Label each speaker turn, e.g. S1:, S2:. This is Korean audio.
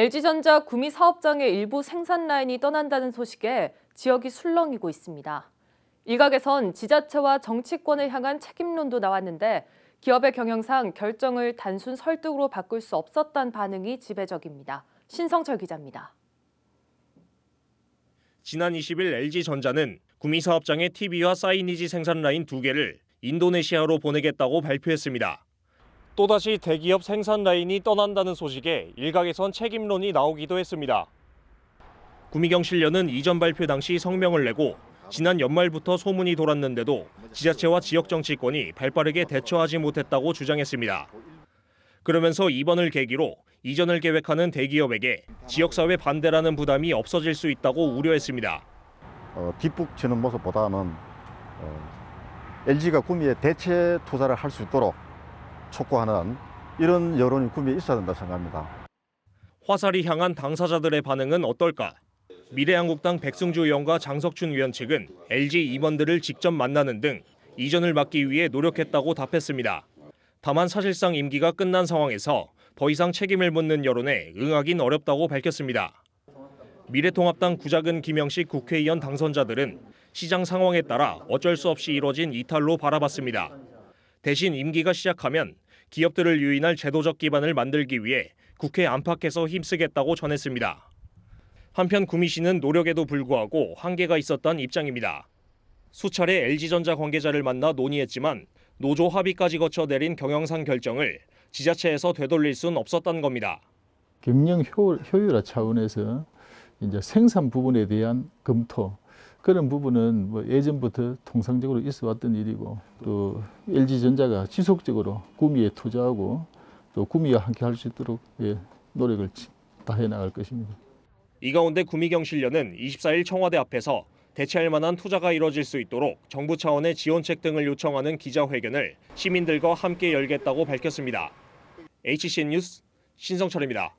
S1: LG전자 구미 사업장의 일부 생산 라인이 떠난다는 소식에 지역이 술렁이고 있습니다. 일각에선 지자체와 정치권을 향한 책임론도 나왔는데 기업의 경영상 결정을 단순 설득으로 바꿀 수 없었다는 반응이 지배적입니다. 신성철 기자입니다.
S2: 지난 20일 LG전자는 구미 사업장의 TV와 사이니지 생산 라인 두 개를 인도네시아로 보내겠다고 발표했습니다. 또다시 대기업 생산 라인이 떠난다는 소식에 일각에선 책임론이 나오기도 했습니다. 구미경 실련은 이전 발표 당시 성명을 내고 지난 연말부터 소문이 돌았는데도 지자체와 지역 정치권이 발빠르게 대처하지 못했다고 주장했습니다. 그러면서 이번을 계기로 이전을 계획하는 대기업에게 지역사회 반대라는 부담이 없어질 수 있다고 우려했습니다.
S3: 어, 뒷북 치는 모습보다는 어, LG가 구미에 대체 투자를 할 수 있도록 촉구하는 이런 여론이 구미에 있어야 된다 생각합니다.
S2: 화살이 향한 당사자들의 반응은 어떨까? 미래한국당 백승주 의원과 장석춘 의원 측은 LG 임원들을 직접 만나는 등 이전을 막기 위해 노력했다고 답했습니다. 다만 사실상 임기가 끝난 상황에서 더 이상 책임을 묻는 여론에 응하긴 어렵다고 밝혔습니다. 미래통합당 구작은 김영식 국회의원 당선자들은 시장 상황에 따라 어쩔 수 없이 이뤄진 이탈로 바라봤습니다. 대신 임기가 시작하면 기업들을 유인할 제도적 기반을 만들기 위해 국회 안팎에서 힘쓰겠다고 전했습니다. 한편 구미시는 노력에도 불구하고 한계가 있었던 입장입니다. 수차례 LG전자 관계자를 만나 논의했지만 노조 합의까지 거쳐 내린 경영상 결정을 지자체에서 되돌릴 순 없었던 겁니다.
S4: 경영 효, 효율화 차원에서 이제 생산 부분에 대한 검토 그런 부분은 뭐 예전부터 통상적으로 있어 왔던 일이고 또 LG전자가 지속적으로 구미에 투자하고 또 구미와 함께 할 수 있도록 예, 노력을 다해 나갈 것입니다.
S2: 이 가운데 구미경실련은 24일 청와대 앞에서 대체할 만한 투자가 이뤄질 수 있도록 정부 차원의 지원책 등을 요청하는 기자회견을 시민들과 함께 열겠다고 밝혔습니다. HCN 뉴스 신성철입니다.